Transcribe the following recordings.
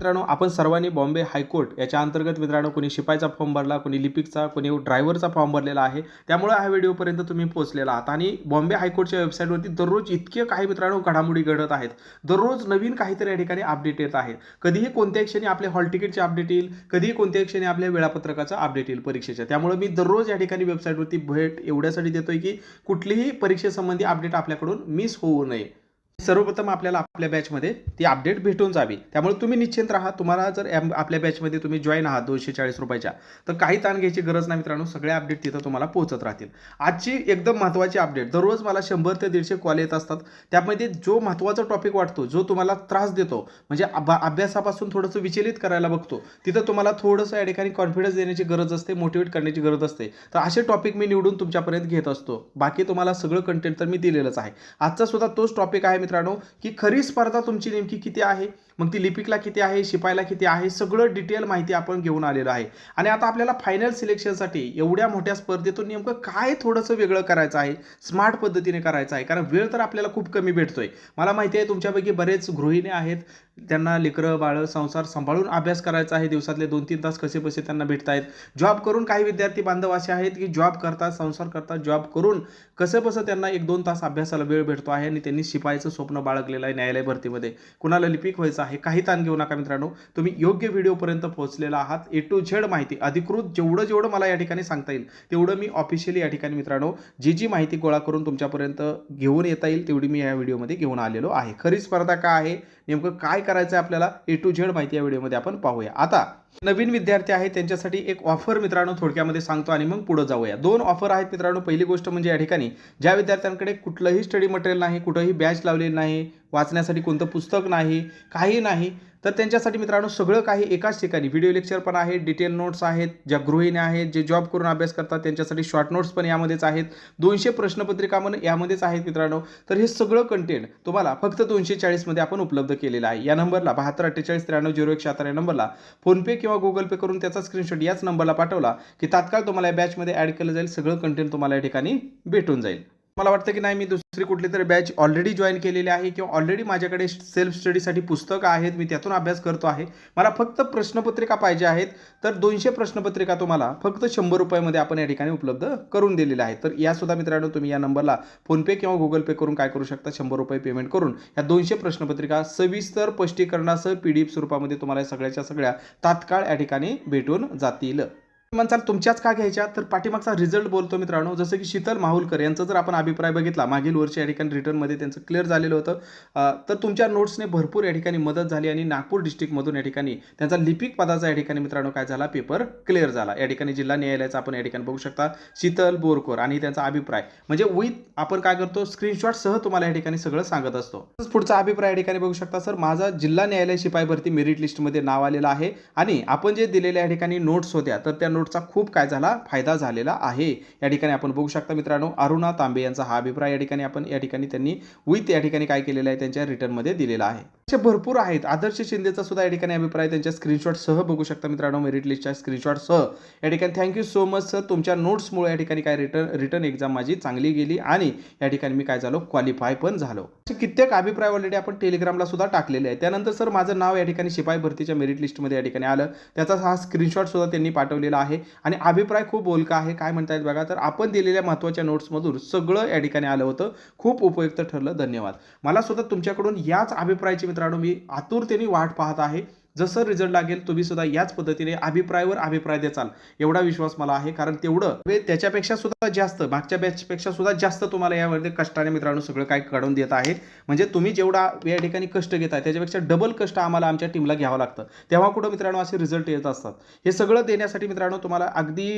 मित्रांनो आपण सर्वांनी बॉम्बे हायकोर्ट याच्या अंतर्गत मित्रांनो कोणी शिपाईचा फॉर्म भरला कोणी लिपिकचा कोणी ड्रायव्हरचा फॉर्म भरलेला आहे. त्यामुळे हा व्हिडिओपर्यंत तुम्ही पोहोचलेला आहात. आणि बॉम्बे हायकोर्टच्या वेबसाईटवरती दररोज इतके काही मित्रांनो घडामोडी घडत आहेत. दररोज नवीन काहीतरी या ठिकाणी अपडेट येत आहेत कधीही कोणत्याही क्षणी आपले हॉल तिकीटचे अपडेट येईल कधीही कोणत्याही क्षणी आपल्या वेळापत्रकाचा अपडेट येईल परीक्षेच्या त्यामुळे मी दररोज या ठिकाणी वेबसाईटवरती भेट एवढ्यासाठी देतोय की कुठलीही परीक्षेसंबंधी अपडेट आपल्याकडून मिस होऊ नये. सर्वप्रथम आपल्याला आपल्या बॅचमध्ये ती अपडेट भेटून जावी. त्यामुळे तुम्ही निश्चिंत राहा. तुम्हाला जर एम- आपल्या बॅचमध्ये तुम्ही जॉईन आहात दोनशे चाळीस रुपयाच्या तर काही ताण घ्यायची गरज नाही मित्रांनो. सगळे अपडेट तिथं तुम्हाला पोहोचत राहतील. आजची एकदम महत्त्वाची अपडेट दररोज मला शंभर ते दीडशे कॉल येत असतात. त्यामध्ये जो महत्त्वाचा टॉपिक वाटतो जो तुम्हाला त्रास देतो म्हणजे अभ्यासापासून थोडंसं विचलित करायला बघतो तिथं तुम्हाला थोडंसं या ठिकाणी कॉन्फिडन्स देण्याची गरज असते मोटिवेट करण्याची गरज असते. तर असे टॉपिक मी निवडून तुमच्यापर्यंत घेत असतो. बाकी तुम्हाला सगळं कंटेंट तर मी दिलेलंच आहे. आजचा सुद्धा तोच टॉपिक आहे मित्रांनो की खरी स्पर्धा तुमची नेमकी किती आहे? मग ती लिपिकला किती आहे? शिपायला किती आहे? सगळं डिटेल माहिती आपण घेऊन आलेलो आहे. आणि आता आपल्याला फायनल सिलेक्शनसाठी एवढ्या मोठ्या स्पर्धेतून नेमकं काय थोडंसं वेगळं करायचं आहे? स्मार्ट पद्धतीने करायचं आहे. कारण वेळ तर आपल्याला खूप कमी भेटतोय. मला माहिती आहे तुमच्यापैकी बरेच गृहिणी आहेत. त्यांना लेकरं बाळं संसार सांभाळून अभ्यास करायचा आहे. दिवसातले दोन तीन तास कसे पैसे त्यांना भेटत आहेत जॉब करून काही विद्यार्थी बांधव असे आहेत की जॉब करतात संसार करतात. जॉब करून कसं बसं त्यांना एक दोन तास अभ्यासाला वेळ भेटतो आहे आणि त्यांनी शिपायचं स्वप्न बाळगलेलं आहे न्यायालय भरतीमध्ये. कुणाला लिपिक व्हायचं आहे? काही ताण घेऊ नका मित्रांनो. तुम्ही योग्य व्हिडिओपर्यंत पोहोचलेला आहात. ए टू झेड माहिती अधिकृत जेवढं जेवढं मला या ठिकाणी सांगता येईल तेवढं मी ऑफिशियली या ठिकाणी मित्रांनो जी जी माहिती गोळा करून तुमच्यापर्यंत घेऊन येता येईल तेवढी मी या व्हिडिओमध्ये घेऊन आलेलो आहे. खरी स्पर्धा काय आहे? नेमकं काय करायचं आहे आपल्याला? ए टू झेड माहिती या व्हिडिओमध्ये आपण पाहूया. आता नवीन विद्यार्थी आहेत त्यांच्यासाठी एक ऑफर मित्रांनो थोडक्यामध्ये सांगतो आणि मग पुढे जाऊया. दोन ऑफर आहेत मित्रांनो. पहिली गोष्ट म्हणजे या ठिकाणी ज्या विद्यार्थ्यांकडे कुठलंही स्टडी मटेरियल नाही कुठंही बॅच लावलेली नाही वाचण्यासाठी कोणतं पुस्तक नाही काही नाही तर त्यांच्यासाठी मित्रांनो सगळं काही एकाच ठिकाणी. व्हिडिओ लेक्चर पण आहे डिटेल नोट्स आहेत ज्या गृहिणी आहेत जे जॉब करून अभ्यास करतात त्यांच्यासाठी शॉर्ट नोट्स पण यामध्येच आहेत. दोनशे प्रश्नपत्रिका पण यामध्येच आहेत मित्रांनो. तर हे सगळं कंटेंट तुम्हाला फक्त दोनशे चाळीसमध्ये आपण उपलब्ध केलेलं आहे. या नंबरला बहात्तर अठ्ठेचाळीस त्र्याण्णव झिरो एक शहात्तर या नंबरला फोनपे किंवा गुगल पे करून त्याचा स्क्रीनशॉट याच नंबरला पाठवला की तात्काळ तुम्हाला या बॅचमध्ये ॲड केलं जाईल सगळं कंटेंट तुम्हाला या ठिकाणी भेटून जाईल. मला वाटतं की नाही मी दुसरी कुठली तरी बॅच ऑलरेडी जॉईन केलेली आहे किंवा ऑलरेडी माझ्याकडे सेल्फ स्टडीसाठी पुस्तकं आहेत मी त्यातून अभ्यास करतो आहे. मला फक्त प्रश्नपत्रिका पाहिजे आहेत. तर दोनशे प्रश्नपत्रिका तुम्हाला फक्त शंभर रुपयामध्ये आपण या ठिकाणी उपलब्ध करून दिलेल्या आहेत. तर यासुद्धा मित्रांनो तुम्ही या नंबरला फोनपे किंवा गुगल पे करून काय करू शकता? शंभर रुपये पेमेंट करून या दोनशे प्रश्नपत्रिका सविस्तर स्पष्टीकरणासह पी डी एफ स्वरूपामध्ये तुम्हाला या सगळ्याच्या सगळ्या तात्काळ या ठिकाणी भेटून जातील. म्हणसाल तुमच्याच का घ्यायच्या? तर पाठीमागचा रिझल्ट बोलतो मित्रांनो जसं की शीतल माहुलकर यांचा जर आपण अभिप्राय बघितला मागील वर्षी या ठिकाणी रिटर्नमध्ये त्यांचं क्लिअर झालेलं होतं. तर तुमच्या नोट्सने भरपूर या ठिकाणी मदत झाली आणि नागपूर डिस्ट्रिक्टमधून या ठिकाणी त्यांचा लिपिक पदाचा या ठिकाणी मित्रांनो काय झाला? पेपर क्लिअर झाला. या ठिकाणी जिल्हा न्यायालयाचा आपण या ठिकाणी बघू शकता. शीतल बोरकोर आणि त्यांचा अभिप्राय. म्हणजे विथ आपण काय करतो? स्क्रीनशॉटसह तुम्हाला या ठिकाणी सगळं सांगत असतो. पुढचा अभिप्राय या ठिकाणी बघू शकता सर माझा जिल्हा न्यायालय शिपाई भरती मेरिट लिस्टमध्ये नाव आलेलं आहे आणि आपण जे दिलेल्या या ठिकाणी नोट्स होत्या तर त्या नोटचा खूप काय झाला फायदा झालेला आहे. या ठिकाणी आपण बघू शकता मित्रांनो अरुणा तांबे यांचा हा अभिप्राय या ठिकाणी आपण या ठिकाणी त्यांनी विथ या ठिकाणी काय केलेलं आहे त्यांच्या रिटर्नमध्ये दिलेला आहे. भरपूर आहेत. आदर्श शिंदेचा सुद्धा या ठिकाणी अभिप्राय त्यांच्या स्क्रीनशॉट सह बघू शकता मित्रांनो मेरिट लिस्टच्या स्क्रीनशॉट सह. या ठिकाणी थँक्यू सो मच सर तुमच्या नोट्समुळे या ठिकाणी काय रिटर्न रिटर्न एक्झाम माझी चांगली गेली आणि या ठिकाणी मी काय झालो क्वालिफाय पण झालो. कित्येक अभिप्राय ऑलरेडी आपण टेलिग्रामला सुद्धा टाकलेले आहे त्यानंतर सर माझं नाव या ठिकाणी शिपाई भरतीच्या मेरिट लिस्टमध्ये या ठिकाणी आलं. त्याचा हा स्क्रीनशॉट सुद्धा त्यांनी पाठवलेला आहे. आणि अभिप्राय खूप बोलका आहे. काय म्हणतायत बघा तर आपण दिलेल्या महत्त्वाच्या नोट्समधून सगळं या ठिकाणी आलं होतं. खूप उपयुक्त ठरलं. धन्यवाद. मला सुद्धा तुमच्याकडून याच अभिप्रायाची मित्रांनो मी आतुरतेने वाट पाहत आहे. जसं रिझल्ट लागेल तुम्ही सुद्धा याच पद्धतीने अभिप्रायावर अभिप्राय देचाल. एवढा विश्वास मला आहे. कारण तेवढं वे त्याच्यापेक्षा सुद्धा जास्त मागच्या बॅचपेक्षा सुद्धा जास्त तुम्हाला यामध्ये कष्टाने मित्रांनो सगळं काय काढून देत आहे. म्हणजे तुम्ही जेवढा या ठिकाणी कष्ट घेत आहे त्याच्यापेक्षा डबल कष्ट आम्हाला आमच्या टीमला घ्यावं लागतं. तेव्हा कुठं मित्रांनो असे रिझल्ट येत असतात. हे सगळं देण्यासाठी मित्रांनो तुम्हाला अगदी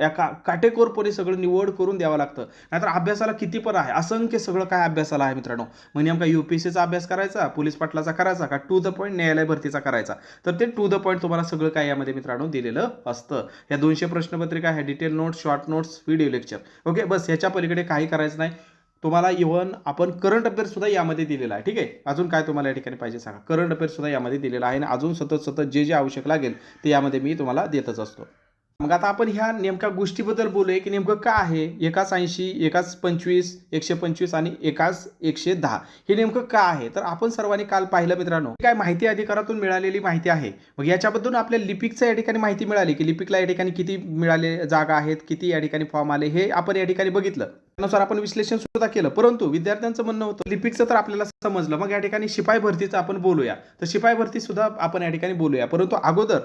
एका काटेकोरपणे सगळं निवड करून द्यावं लागतं. नाहीतर अभ्यासाला किती पण आहे असंख्य सगळं काय अभ्यासाला आहे मित्रांनो. म्हणजे नेमका यू पी सीचा अभ्यास करायचा पोलीस पाटलाचा करायचा का टू द पॉईंट न्यायालय भरतीचा करायचा? तर ते टू द पॉईंट तुम्हाला सगळं काय यामध्ये मित्रांनो दिलेलं असतं. या दोनशे प्रश्नपत्रिका ह्या detail notes short notes video lecture okay बस ह्याच्या पलीकडे काही करायचं नाही. तुम्हाला इव्हन आपण करंट अफेअर सुद्धा यामध्ये दिलेला आहे. ठीक आहे? अजून काय तुम्हाला या ठिकाणी पाहिजे सांगा? करंट अफेअर सुद्धा यामध्ये दिलेला आहे. आणि अजून सतत सतत जे जे आवश्यक लागेल ते यामध्ये मी तुम्हाला देतच असतो. मग आता आपण ह्या नेमक्या गोष्टीबद्दल बोलूया की नेमकं काय आहे? एकाच ऐंशी एकाच पंचवीस एकशे पंचवीस आणि एकाच एकशे दहा. हे नेमकं काय आहे? तर आपण सर्वांनी काल पाहिलं मित्रांनो काय माहिती अधिकारातून मिळालेली माहिती आहे. मग याच्याबद्दल आपल्या लिपिकचं या ठिकाणी माहिती मिळाली की लिपिकला या ठिकाणी किती मिळाले जागा आहेत किती या ठिकाणी फॉर्म आले हे आपण या ठिकाणी बघितलं. त्यानुसार आपण विश्लेषण सुद्धा केलं. परंतु विद्यार्थ्यांचं म्हणणं होतं लिपिकचं तर आपल्याला समजलं. मग या ठिकाणी शिपाई भरतीचं आपण बोलूया. तर शिपाई भरती सुद्धा आपण या ठिकाणी बोलूया. परंतु अगोदर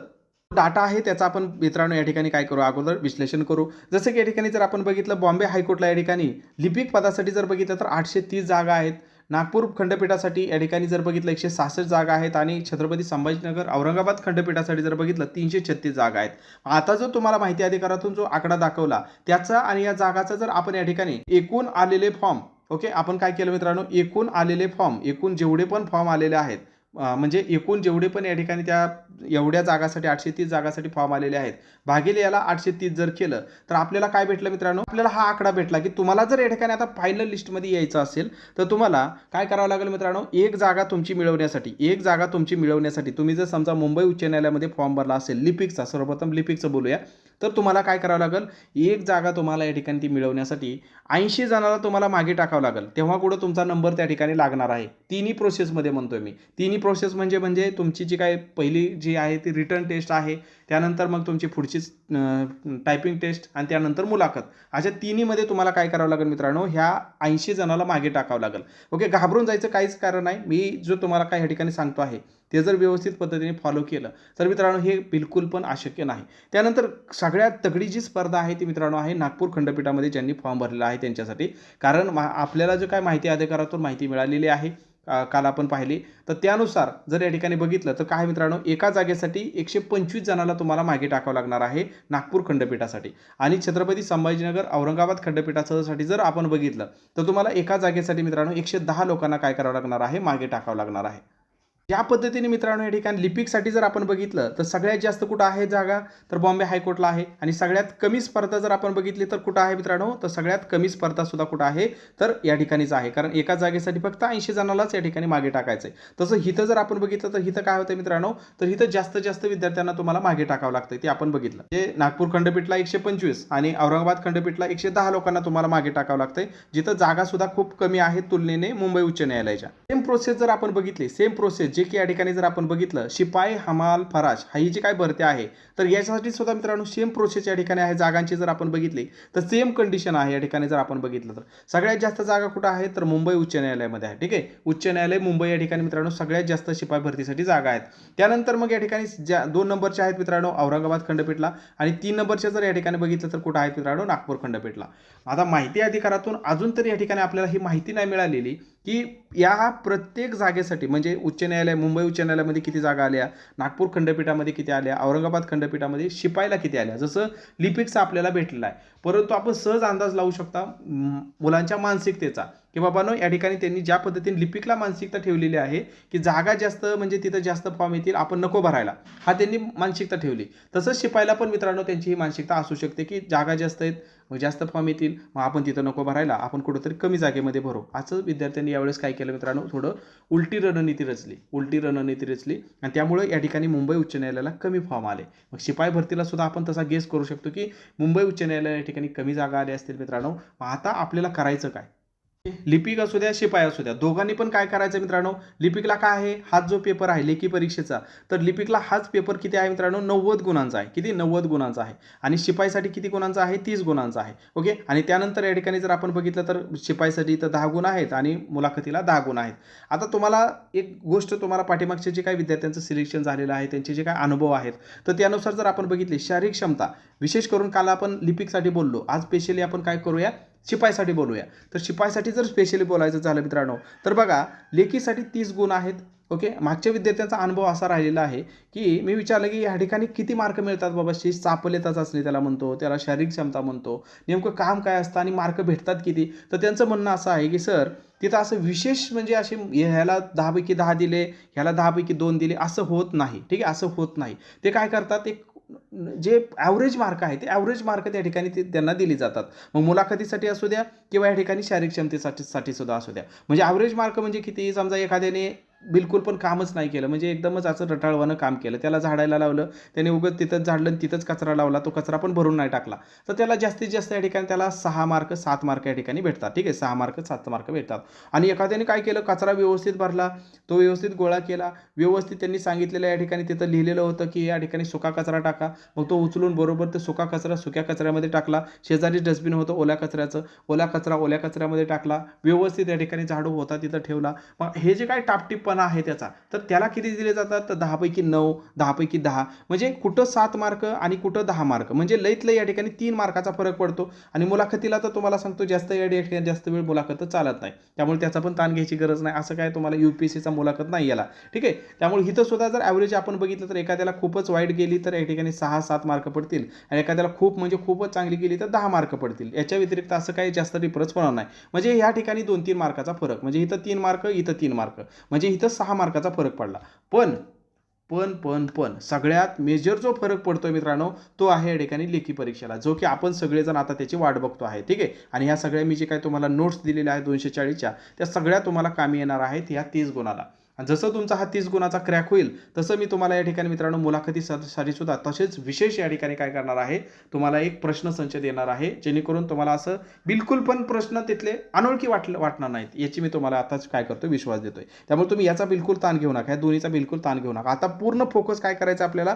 डाटा आहे त्याचा आपण मित्रांनो या ठिकाणी काय करू? अगोदर विश्लेषण करू. जसं की या ठिकाणी जर आपण बघितलं बॉम्बे हायकोर्टला या ठिकाणी लिपिक पदासाठी जर बघितलं तर आठशे तीस जागा आहेत. नागपूर खंडपीठासाठी या ठिकाणी जर बघितलं एकशे सहासष्ट जागा आहेत आणि छत्रपती संभाजीनगर औरंगाबाद खंडपीठासाठी जर बघितलं तीनशे छत्तीस जागा आहेत. आता जो तुम्हाला माहिती अधिकारातून जो आकडा दाखवला त्याचा आणि या जागाचा जर आपण या ठिकाणी एकूण आलेले फॉर्म ओके आपण काय केलं मित्रांनो? एकूण आलेले फॉर्म एकूण जेवढे पण फॉर्म आलेले आहेत म्हणजे एकूण जेवढे पण या ठिकाणी त्या एवढ्या जागासाठी आठशे तीस जागासाठी फॉर्म आलेले आहेत. भागिले याला आठशे तीस जर केलं तर आपल्याला काय भेटलं मित्रांनो? आपल्याला हा आकडा भेटला की तुम्हाला जर या ठिकाणी आता फायनल लिस्टमध्ये यायचं असेल तर तुम्हाला काय करावं लागेल मित्रांनो? एक जागा तुमची मिळवण्यासाठी एक जागा तुमची मिळवण्यासाठी तुम्ही जर समजा मुंबई उच्च न्यायालयामध्ये फॉर्म भरला असेल लिपिकचा सर्वप्रथम लिपिकचं बोलूया. तर तुम्हाला काय करावं लागेल? एक जागा तुम्हाला या ठिकाणी ती मिळवण्यासाठी ऐंशी जणाला तुम्हाला मागे टाकावं लागेल. तेव्हा कुठं तुमचा नंबर त्या ठिकाणी लागणार आहे. तिन्ही प्रोसेसमध्ये म्हणतोय मी. तिन्ही प्रोसेस म्हणजे म्हणजे तुमची जी काय पहिली जी आहे ती रिटर्न टेस्ट आहे त्यानंतर मग तुमची पुढची टायपिंग टेस्ट आणि त्यानंतर मुलाखत. अशा तिन्हीमध्ये तुम्हाला काय करावं लागेल मित्रांनो? ह्या ऐंशी जणाला मागे टाकावं लागेल. ओके घाबरून जायचं काहीच कारण नाही. मी जो तुम्हाला काय ह्या ठिकाणी सांगतो आहे ते जर व्यवस्थित पद्धतीने फॉलो केलं तर मित्रांनो हे बिलकुल पण अशक्य नाही. त्यानंतर सगळ्यात तगडी जी स्पर्धा आहे ती मित्रांनो आहे नागपूर खंडपीठामध्ये ज्यांनी फॉर्म भरलेला आहे त्यांच्यासाठी. कारण मा आपल्याला जो काय माहिती अधिकारातून माहिती मिळालेली आहे काल आपण पाहिली. तर त्यानुसार जर या ठिकाणी बघितलं तर काय मित्रांनो एका जागेसाठी एकशे पंचवीस जणाला तुम्हाला मागे टाकावं लागणार आहे नागपूर खंडपीठासाठी. आणि छत्रपती संभाजीनगर औरंगाबाद खंडपीठासाठी जर आपण बघितलं तर तुम्हाला एका जागेसाठी मित्रांनो एकशे दहा लोकांना काय करावं लागणार आहे? मागे टाकावं लागणार आहे. या पद्धतीने मित्रांनो या ठिकाणी लिपिकसाठी जर आपण बघितलं तर सगळ्यात जास्त कुठं आहे जागा? तर बॉम्बे हायकोर्टला आहे. आणि सगळ्यात कमी स्पर्धा जर आपण बघितली तर कुठं आहे मित्रांनो? तर सगळ्यात कमी स्पर्धा सुद्धा कुठं आहे? तर या ठिकाणीच आहे. कारण एका जागेसाठी फक्त ऐंशी जणालाच या ठिकाणी मागे टाकायचं आहे तसं हिथं जर आपण बघितलं तर हिथं काय होतं मित्रांनो? तर हिथं जास्त जास्त विद्यार्थ्यांना तुम्हाला मागे टाकावं लागतं ते आपण बघितलं. जे नागपूर खंडपीठला एकशे पंचवीस आणि औरंगाबाद खंडपीठला एकशे दहा लोकांना तुम्हाला मागे टाकावं लागतंय. जिथं जागा सुद्धा खूप कमी आहे तुलनेने मुंबई उच्च न्यायालयाच्या. सेम प्रोसेस जर आपण बघितली सेम प्रोसेस जे की या ठिकाणी जर आपण बघितलं शिपाई हमाल फराज हा ही जी काय भरती आहे तर याच्यासाठी सुद्धा मित्रांनो सेम प्रोसेस या ठिकाणी आहे. जागांची जर आपण बघितली तर सेम कंडिशन आहे या ठिकाणी जर आपण बघितलं तर. सगळ्यात जास्त जागा कुठं आहे? तर मुंबई उच्च न्यायालयामध्ये आहे ठीक आहे? उच्च न्यायालय मुंबई या ठिकाणी मित्रांनो सगळ्यात जास्त शिपाई भरतीसाठी जागा आहेत. त्यानंतर मग या ठिकाणी ज्या दोन नंबरच्या आहेत मित्रांनो औरंगाबाद खंडपीठला आणि तीन नंबरच्या जर या ठिकाणी बघितलं तर कुठं आहेत मित्रांनो? नागपूर खंडपीठला. आता माहिती अधिकारातून अजून तरी या ठिकाणी आपल्याला ही माहिती नाही मिळालेली. की या प्रत्येक जागेसाठी म्हणजे उच्च न्यायालय मुंबई उच्च न्यायालयामध्ये किती जागा आल्या नागपूर खंडपीठामध्ये किती आल्या औरंगाबाद खंडपीठामध्ये शिपायला किती आल्या जसं लिपिकचा आपल्याला भेटलेला आहे. परंतु आपण सहज अंदाज लावू शकता मुलांच्या मानसिकतेचा. की बाबांनो या ठिकाणी त्यांनी ज्या पद्धतीने लिपिकला मानसिकता ठेवलेली आहे की जागा जास्त म्हणजे तिथं जास्त फॉर्म येतील आपण नको भरायला. हा त्यांनी मानसिकता ठेवली. तसंच शिपायला पण मित्रांनो त्यांची ही मानसिकता असू शकते की जागा जास्त आहेत मग जास्त फॉर्म येतील मग आपण तिथं नको भरायला आपण कुठंतरी कमी जागेमध्ये भरू. असं विद्यार्थ्यांनी यावेळेस काय केलं मित्रांनो थोडं उलटी रणनीती रचली. उलटी रणनीती रचली. आणि त्यामुळे या ठिकाणी मुंबई उच्च न्यायालयाला कमी फॉर्म आले. मग शिपाई भरतीला सुद्धा आपण तसा गेस करू शकतो की मुंबई उच्च न्यायालय या ठिकाणी कमी जागा आल्या असतील मित्रांनो. मग आता आपल्याला करायचं काय? लिपिक असू द्या शिपाई असू द्या दोघांनी पण काय करायचं मित्रांनो? लिपिकला काय आहे? हाच जो पेपर आहे लेखी परीक्षेचा तर लिपिकला हाच पेपर किती आहे मित्रांनो? नव्वद गुणांचा आहे. किती? नव्वद गुणांचा आहे. आणि शिपाईसाठी किती गुणांचा आहे? तीस गुणांचा आहे. ओके? आणि त्यानंतर या ठिकाणी जर आपण बघितलं तर शिपाईसाठी इथं दहा गुण आहेत आणि मुलाखतीला दहा गुण आहेत. आता तुम्हाला एक गोष्ट तुम्हाला पाठीमागचे जे काही विद्यार्थ्यांचं सिलेक्शन झालेलं आहे त्यांचे जे काही अनुभव आहेत तर त्यानुसार जर आपण बघितले शारीरिक क्षमता विशेष करून काल आपण लिपिकसाठी बोललो आज स्पेशली आपण काय करूया? शिपाईसाठी बोलूया. तर शिपाईसाठी जर स्पेशली बोलायचं झालं मित्रांनो तर बघा लेखीसाठी तीस गुण आहेत ओके मागच्या विद्यार्थ्यांचा अनुभव असा राहिलेला आहे की मी विचारलं की या ठिकाणी किती मार्क मिळतात बाबा? शी चापलेता चाचणी त्याला म्हणतो त्याला शारीरिक क्षमता म्हणतो. नेमकं काम काय असतं आणि मार्क भेटतात किती? तर त्यांचं म्हणणं असं आहे की सर तिथं असं विशेष म्हणजे असे ह्याला दहापैकी दहा दिले ह्याला दहापैकी दोन दिले असं होत नाही ठीक आहे? असं होत नाही. ते काय करतात? एक जे ॲव्हरेज मार्क आहे ते ॲव्हरेज मार्क त्या ठिकाणी ते त्यांना दिली जातात. मग मुलाखतीसाठी असू द्या किंवा या ठिकाणी शारीरिक क्षमतेसाठी साठी सुद्धा असू द्या. म्हणजे ॲव्हरेज मार्क म्हणजे किती? समजा एखाद्याने बिलकुल पण कामच नाही केलं. म्हणजे एकदमच असं रटाळवानं काम केलं. त्याला झाडायला लावलं त्याने उगत तिथंच झाडलं आणि तिथंच कचरा लावला. तो कचरा पण भरून नाही टाकला. तर त्याला जास्तीत जास्त या ठिकाणी त्याला सहा मार्क सात मार्क या ठिकाणी भेटतात. ठीक आहे सहा मार्क सात मार्क भेटतात. आणि एखाद्याने काय केलं? कचरा व्यवस्थित भरला. तो व्यवस्थित गोळा केला. व्यवस्थित त्यांनी सांगितलेलं या ठिकाणी तिथं लिहिलेलं होतं की या ठिकाणी सुका कचरा टाका. मग तो उचलून बरोबर ते सुका कचरा सुक्या कचऱ्यामध्ये टाकला. शेजारी डस्टबिन होतं ओल्या कचऱ्याचं. ओला कचरा ओल्या कचऱ्यामध्ये टाकला. व्यवस्थित या ठिकाणी झाडू होता तिथं ठेवला. मग हे जे काय टापटीपणा आहे त्याचा. तर त्याला किती दिले जातात? तर दहापैकी नऊ दहापैकी दहा. म्हणजे कुठं सात मार्क आणि कुठं दहा मार्क. म्हणजे लईत लई या ठिकाणी तीन मार्काचा फरक पडतो. आणि मुलाखतीला तर तुम्हाला सांगतो जास्त या ठिकाणी जास्त वेळ मुलाखत चालत नाही. त्यामुळे त्याचा पण ताण घ्यायची गरज नाही. असं काय तुम्हाला यू पी एस सीचा मुलाखत नाही याला. ठीक आहे? त्यामुळे इथं सुद्धा जर ॲव्हरेज आपण बघितलं तर एखाद्याला खूपच वाईट गेली तर या ठिकाणी सहा सात मार्क पडतील. आणि एखाद्याला खूप म्हणजे खूपच चांगली गेली तर दहा मार्क पडतील. याच्या व्यतिरिक्त असं काही जास्त डिफरन्स होणार नाही. म्हणजे या ठिकाणी दोन तीन मार्काचा फरक. म्हणजे इथं तीन मार्क इथं तीन मार्क. म्हणजे इथं सहा मार्काचा फरक पडला. पण पण पण पण सगळ्यात मेजर जो फरक पडतोय मित्रांनो तो आहे या ठिकाणी लेखी परीक्षेला जो की आपण सगळेजण आता त्याची वाट बघतो आहे ठीक आहे? आणि ह्या सगळ्या मी जे काही तुम्हाला नोट्स दिलेल्या आहेत दोनशे चाळीसच्या त्या सगळ्या तुम्हाला कामी येणार आहेत ह्या तीस गुणाला. जसं तुमचा हा तीस गुणाचा क्रॅक होईल तसं मी तुम्हाला या ठिकाणी मित्रांनो मुलाखतीसाठी सुद्धा तसेच विशेष या ठिकाणी काय करणार आहे तुम्हाला एक प्रश्न संच देणार आहे जेणेकरून तुम्हाला असं बिलकुल पण प्रश्न तिथले अनोळखी वाटलं वाटणार नाहीत याची मी तुम्हाला आताच काय करतो विश्वास देतोय. त्यामुळे तुम्ही याचा बिलकुल ताण घेऊ नका या दोन्हीचा बिलकुल ताण घेऊ नका. आता पूर्ण फोकस काय करायचं आपल्याला?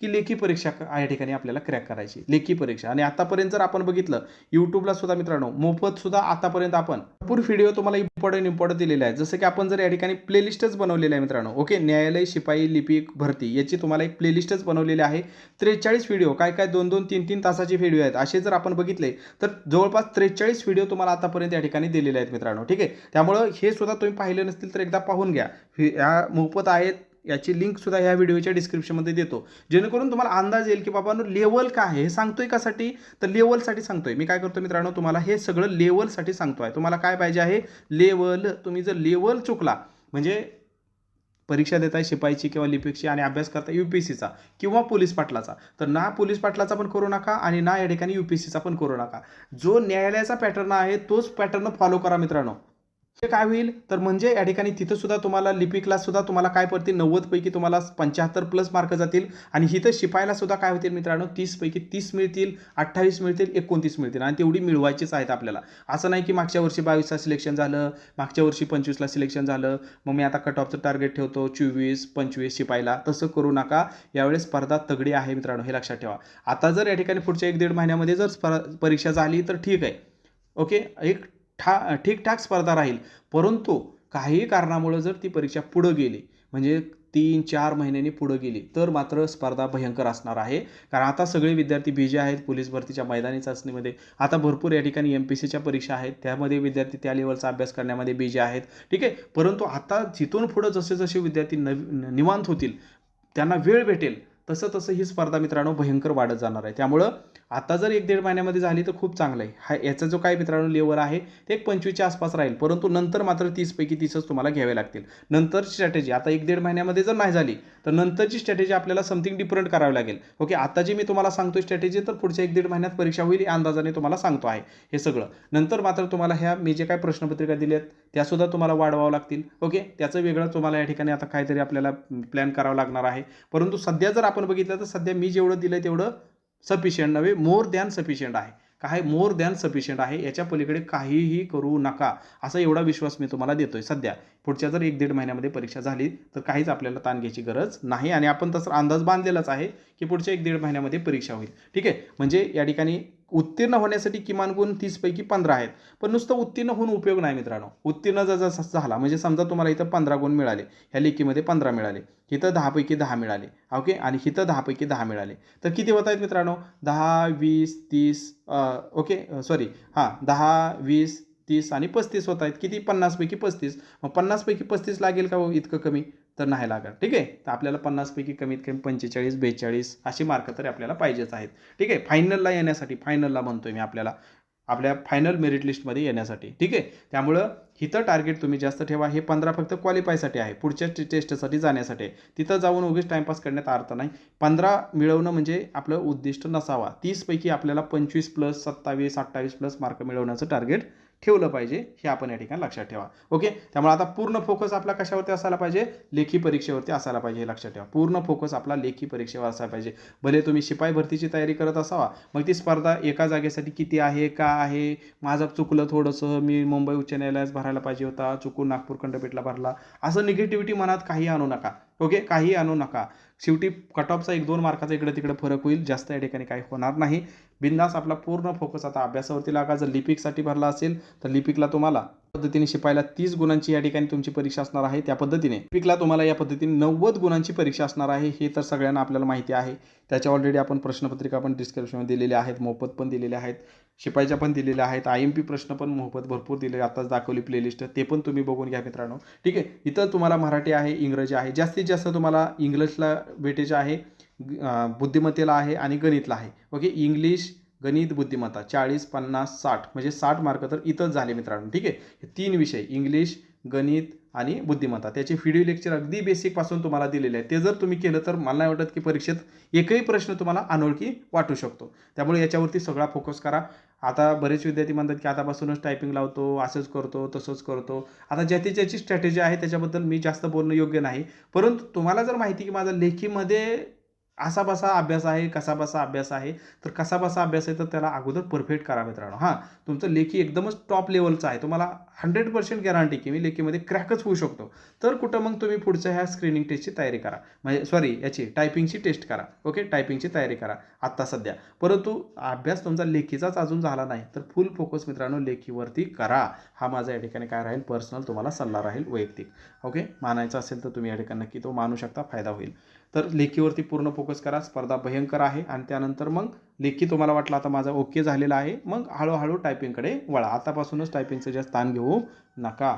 की लेखी परीक्षा या ठिकाणी आपल्याला क्रॅक करायची. लेखी परीक्षा. आणि आतापर्यंत जर आपण बघितलं युट्यूबला सुद्धा मित्रांनो मोफत सुद्धा आतापर्यंत आपण भरपूर व्हिडिओ तुम्हाला इम्पॉर्टंट इम्पॉर्टंट दिलेला आहे जसं की आपण जर या ठिकाणी प्लेलिस्टच बनवलेलं आहे मित्रांनो ओके न्यायालय शिपाई लिपिक भरती याची तुम्हाला एक प्लेलिस्टच बनवलेली आहे. त्रेचाळीस व्हिडिओ काय काय दोन दोन तीन तीन तासाचे व्हिडिओ आहेत. असे जर आपण बघितले तर जवळपास त्रेचाळीस व्हिडिओ तुम्हाला आतापर्यंत या ठिकाणी दिलेले आहेत मित्रांनो ठीक आहे? त्यामुळं हे सुद्धा तुम्ही पाहिले नसतील तर एकदा पाहून घ्या. ह्या मोफत आहेत याची लिंकसुद्धा ह्या व्हिडिओच्या डिस्क्रिप्शनमध्ये देतो. जेणेकरून तुम्हाला अंदाज येईल की बाबानो लेवल काय आहे? हे सांगतोय कासाठी तर लेवलसाठी सांगतोय. मी काय करतो मित्रांनो तुम्हाला हे सगळं लेवलसाठी सांगतो आहे. तुम्हाला काय पाहिजे आहे? लेवल तुम्ही जर लेवल चुकला म्हणजे परीक्षा देताय शिपाईची किंवा लिपिकची आणि अभ्यास करता यू पी सीचा किंवा पोलीस पाटलाचा तर ना पोलीस पाटलाचा पण करू नका आणि ना या ठिकाणी यू पी सीचा पण करू नका. जो न्यायालयाचा पॅटर्न आहे तोच पॅटर्न फॉलो करा मित्रांनो. काय होईल? तर म्हणजे या ठिकाणी तिथं सुद्धा तुम्हाला लिपिकला सुद्धा तुम्हाला काय पडतील? नव्वद पैकी तुम्हाला पंच्याहत्तर प्लस मार्क जातील. आणि इथं शिपायला सुद्धा काय होतील मित्रांनो? तीस पैकी तीस मिळतील अठ्ठावीस मिळतील एकोणतीस मिळतील. आणि तेवढी मिळवायचीच आहेत आपल्याला. असं नाही की मागच्या वर्षी बावीसला सिलेक्शन झालं मागच्या वर्षी पंचवीसला सिलेक्शन झालं. मग मी आता कट ऑफचं टार्गेट ठेवतो चोवीस पंचवीस शिपायला. तसं करू नका. यावेळेस स्पर्धा तगडी आहे मित्रांनो हे लक्षात ठेवा. आता जर या ठिकाणी पुढच्या एक दीड महिन्यामध्ये जर स्पर्धा परीक्षा झाली तर ठीक आहे. ओके? एक ठा ठीकठाक स्पर्धा राहील. परंतु काही कारणामुळं जर ती परीक्षा पुढं गेली म्हणजे तीन चार महिन्यांनी पुढं गेली तर मात्र स्पर्धा भयंकर असणार आहे. कारण आता सगळे विद्यार्थी बिजे आहेत पोलीस भरतीच्या मैदानी चाचणीमध्ये. आता भरपूर या ठिकाणी एम पी सीच्या परीक्षा आहेत. त्यामध्ये विद्यार्थी त्या लेवलचा अभ्यास करण्यामध्ये बिजे आहेत. ठीक आहे? परंतु आता जिथून पुढं जसे जसे विद्यार्थी नवी निवांत होतील त्यांना वेळ भेटेल तसं तसं ही स्पर्धा मित्रांनो भयंकर वाढत जाणार आहे. त्यामुळं आता जर एक दीड महिन्यामध्ये झाली तर खूप चांगलं आहे. हा याचा जो काय मित्रांनो लेवल आहे ते एक पंचवीसच्या आसपास राहील. परंतु नंतर मात्र तीसपैकी तीसच तुम्हाला घ्यावे लागतील. नंतरची स्ट्रॅटेजी आता एक दीड महिन्यामध्ये जर नाही झाली तर नंतरची स्ट्रॅटेजी आपल्याला समथिंग डिफरंट करावी लागेल. ओके आता जी मी तुम्हाला सांगतो स्ट्रॅटेजी तर पुढच्या एक दीड महिन्यात परीक्षा होईल या अंदाजाने तुम्हाला सांगतो आहे हे सगळं. नंतर मात्र तुम्हाला ह्या मी जे काय प्रश्नपत्रिका दिल्यात त्यासुद्धा तुम्हाला वाढवावं लागतील. ओके त्याचं वेगळं तुम्हाला या ठिकाणी आता काहीतरी आपल्याला प्लॅन करावं लागणार आहे. परंतु सध्या जर आपण बघितलं तर सध्या मी जेवढं दिलं तेवढं सफिशियंट नव्हे मोर दॅन सफिशियंट आहे. काय मोर दॅन सफिशियंट आहे याच्या पलीकडे काहीही करू नका असा एवढा विश्वास मी तुम्हाला देतोय. सध्या पुढच्या जर एक दीड महिन्यामध्ये परीक्षा झाली तर काहीच आपल्याला ताण घ्यायची गरज नाही. आणि आपण तसं अंदाज बांधलेलाच आहे की पुढच्या एक दीड महिन्यामध्ये परीक्षा होईल. ठीक आहे? म्हणजे या ठिकाणी उत्तीर्ण होण्यासाठी किमान गुण तीसपैकी पंधरा आहेत. पण नुसतं उत्तीर्ण होऊन उपयोग नाही मित्रांनो. उत्तीर्ण जर जसा झाला म्हणजे समजा तुम्हाला इथं पंधरा गुण मिळाले ह्या लेखीमध्ये पंधरा मिळाले इथं दहापैकी दहा मिळाले ओके? आणि इथं दहापैकी दहा मिळाले. तर किती होत आहेत मित्रांनो? दहा वीस तीस ओके? सॉरी हां दहा वीस तीस आणि पस्तीस होत आहेत. किती? पन्नासपैकी पस्तीस. मग पन्नासपैकी पस्तीस लागेल का हो? इतकं कमी? तर नाही लागत. ठीक आहे? तर आपल्याला पन्नासपैकी कमीत कमी पंचेचाळीस बेचाळीस अशी मार्क तरी आपल्याला पाहिजेच आहेत. ठीक आहे? फायनलला येण्यासाठी फायनलला म्हणतोय मी आपल्याला. आपल्या फायनल मेरिट लिस्टमध्ये येण्यासाठी. ठीक आहे? त्यामुळं हिथं टार्गेट तुम्ही जास्त ठेवा. हे पंधरा फक्त क्वालिफायसाठी आहे. पुढच्या टे- टेस्टसाठी जाण्यासाठी. तिथं जाऊन उगीच टाईमपास करण्यात अर्थ नाही. पंधरा मिळवणं म्हणजे आपलं उद्दिष्ट नसावा. तीसपैकी आपल्याला पंचवीस प्लस सत्तावीस अठ्ठावीस प्लस मार्क मिळवण्याचं टार्गेट ठेवलं पाहिजे हे आपण या ठिकाणी लक्षात ठेवा. ओके त्यामुळे आता पूर्ण फोकस आपला कशावरती असायला पाहिजे? लेखी परीक्षेवरती असायला पाहिजे हे लक्षात ठेवा. पूर्ण फोकस आपला लेखी परीक्षेवर असायला पाहिजे. भले तुम्ही शिपाई भरतीची तयारी करत असावा मग ती स्पर्धा एका जागेसाठी किती आहे का आहे? माझं चुकलं थोडंसं मी मुंबई उच्च न्यायालयात भरायला पाहिजे होता चुकून नागपूर खंडपीठला भरला. असं निगेटिव्हिटी मनात काही आणू नका. ओके? काही आणू नका. शेवटी कट ऑफचा एक दोन मार्काचा इकडे तिकडे फरक होईल. जास्त या ठिकाणी काही होणार नाही. बिंदास आपला पूर्ण फोकस आता अभ्यासावरती लागा. जर लिपिकसाठी भरला असेल तर लिपिकला तुम्हाला पद्धतीने शिपायला तीस गुणांची या ठिकाणी तुमची परीक्षा असणार आहे त्या पद्धतीने. पिकला तुम्हाला या पद्धतीने नव्वद गुणांची परीक्षा असणार आहे हे तर सगळ्यांना आपल्याला माहिती आहे. त्याच्या ऑलरेडी आपण प्रश्नपत्रिका पण डिस्क्रिप्शनमध्ये दिलेल्या आहेत मोफत पण दिलेल्या आहेत शिपाईच्या पण दिलेल्या आहेत आय एम पी प्रश्न पण मोफत भरपूर दिले आताच दाखवली प्लेलिस्ट ते पण तुम्ही बघून घ्या मित्रांनो. ठीक आहे इथं तुम्हाला मराठी आहे इंग्रजी आहे जास्तीत जास्त तुम्हाला इंग्लिशला भेटेज आहे बुद्धिमत्तेला आहे आणि गणितला आहे. ओके इंग्लिश गणित बुद्धिमत्ता चाळीस पन्नास साठ म्हणजे साठ मार्क तर इथंच झाले मित्रांनो ठीक आहे? हे तीन विषय इंग्लिश गणित आणि बुद्धिमत्ता त्याचे व्हिडिओ लेक्चर अगदी बेसिकपासून तुम्हाला दिलेले आहे ते जर तुम्ही केलं तर मला नाही वाटत की परीक्षेत एकही प्रश्न तुम्हाला अनोळखी वाटू शकतो. त्यामुळे याच्यावरती सगळा फोकस करा. आता बरेच विद्यार्थी म्हणतात की आतापासूनच टायपिंग लावतो असंच करतो तसंच करतो. आता ज्याची ज्याची स्ट्रॅटेजी आहे त्याच्याबद्दल मी जास्त बोलणं योग्य नाही. परंतु तुम्हाला जर माहिती की माझा लेखीमध्ये असा बसा अभ्यास आहे कसा बसा अभ्यास आहे तर कसा बसा अभ्यास आहे तर त्याला अगोदर परफेक्ट करा मित्रांनो. हां तुमचं लेखी एकदमच टॉप लेवलचं आहे. तुम्हाला हंड्रेड पर्सेंट गॅरंटी की मी लेखीमध्ये क्रॅकच होऊ शकतो. तर कुठं मग तुम्ही पुढच्या ह्या स्क्रीनिंग टेस्टची तयारी करा. म्हणजे सॉरी याची टायपिंगची टेस्ट करा. ओके टायपिंगची तयारी करा. आत्ता सध्या. परंतु अभ्यास तुमचा लेखीचाच अजून झाला नाही तर फुल फोकस मित्रांनो लेखीवरती करा. हा माझा या ठिकाणी काय राहील? पर्सनल तुम्हाला सल्ला राहील वैयक्तिक. ओके मानायचा असेल तर तुम्ही या ठिकाणी नक्की तो मानू शकता फायदा होईल. तर लेखीवरती पूर्ण फोकस करा. स्पर्धा भयंकर आहे. आणि त्यानंतर मग लेखी तुम्हाला वाटलं आता माझा ओके झालेला आहे. मग हळूहळू टायपिंगकडे वळा. आतापासूनच टायपिंगचं जास्त स्थान घेऊ नका.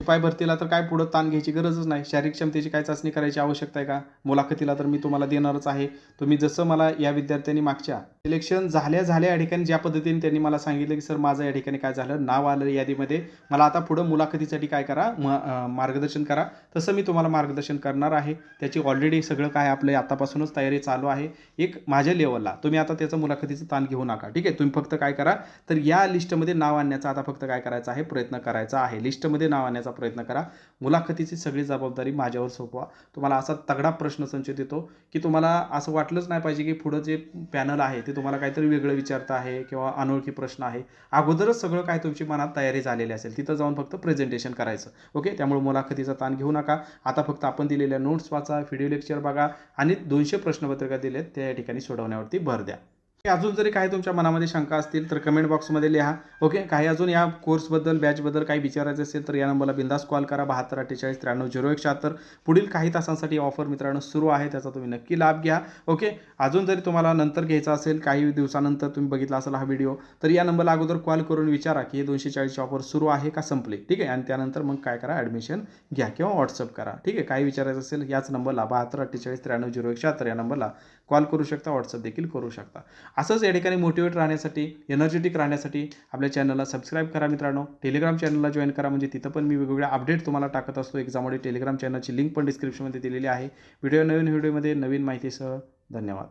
शिपाई भरतीला तर काय पुढं ताण घ्यायची गरजच नाही. शारीरिक क्षमतेची काय चाचणी करायची आवश्यकता आहे का? मुलाखतीला तर मी तुम्हाला देणारच आहे. तुम्ही जसं मला या विद्यार्थ्यांनी मागच्या सिलेक्शन झाल्या झाल्या या ठिकाणी ज्या पद्धतीने त्यांनी मला सांगितलं की सर माझं या ठिकाणी काय झालं? नाव आलं यादीमध्ये. मला आता पुढं मुलाखतीसाठी काय करा? म मार्गदर्शन करा. तसं मी तुम्हाला मार्गदर्शन करणार आहे. त्याची ऑलरेडी सगळं काय आपलं आतापासूनच तयारी चालू आहे. एक माझ्या लेवलला तुम्ही आता त्याचं मुलाखतीचं ताण घेऊ नका. ठीक आहे? तुम्ही फक्त काय करा? तर या लिस्टमध्ये नाव आणण्याचा आता फक्त काय करायचं आहे? प्रयत्न करायचा आहे. लिस्टमध्ये नाव आणण्याचा प्रयत्न करा. मुलाखतीची सगळी जबाबदारी माझ्यावर सोपवा. तुम्हाला असा तगडा प्रश्न संच देतो की तुम्हाला असं वाटलंच नाही पाहिजे की पुढं जे पॅनल आहे ते तुम्हाला काहीतरी वेगळं विचारतं आहे किंवा अनोळखी प्रश्न आहे. अगोदरच सगळं काय तुमची मनात तयारी झालेली असेल तिथं जाऊन फक्त प्रेझेंटेशन करायचं. ओके त्यामुळे मुलाखतीचा ताण घेऊ नका. आता फक्त आपण दिलेल्या नोट्स वाचा व्हिडिओ लेक्चर बघा आणि दोनशे प्रश्नपत्रिका दिलेत त्या ठिकाणी सोडवण्यावरती भर द्या. अजून जरी काही तुमच्या मनामध्ये शंका असतील तर कमेंट बॉक्समध्ये लिहा. ओके काही अजून या कोर्सबद्दल बॅचबद्दल काही विचारायचं असेल तर या नंबरला बिंदास कॉल करा. बहात्तर अठ्ठेचाळीस त्र्याण्णव झिरो एक शहात्तर. पुढील काही तासांसाठी ऑफर मित्रांनो सुरू आहे. त्याचा तुम्ही नक्की लाभ घ्या. ओके अजून जरी तुम्हाला नंतर घ्यायचा असेल काही दिवसानंतर तुम्ही बघितला असेल हा व्हिडिओ तर या नंबरला अगोदर कॉल करून विचारा की हे दोनशे चाळीसची ऑफर सुरू आहे का संपली? ठीक आहे? आणि त्यानंतर मग काय करा? ॲडमिशन घ्या किंवा व्हॉट्सअप करा. ठीक आहे? काही विचारायचं असेल याच नंबरला बहात्तर अठ्ठेचाळीस त्र्याण्णव झिरो एक शहात्तर या नंबरला कॉल करू शकता व्हॉट्सअप देखील करू शकता. असंच या ठिकाणी मोटिवेट राहण्यासाठी एनर्जेटिक राहण्यासाठी आपल्या चॅनलला सबस्क्राईब करा मित्रांनो. टेलिग्राम चॅनलला जॉईन करा म्हणजे तिथं पण मी वेगवेगळ्या अपडेट तुम्हाला टाकत असतो. एक्झाममध्ये टेलिग्राम चॅनलची लिंक पण डिस्क्रिप्शनमध्ये दिलेली आहे. व्हिडिओ नवीन व्हिडिओमध्ये नवीन माहितीसह धन्यवाद.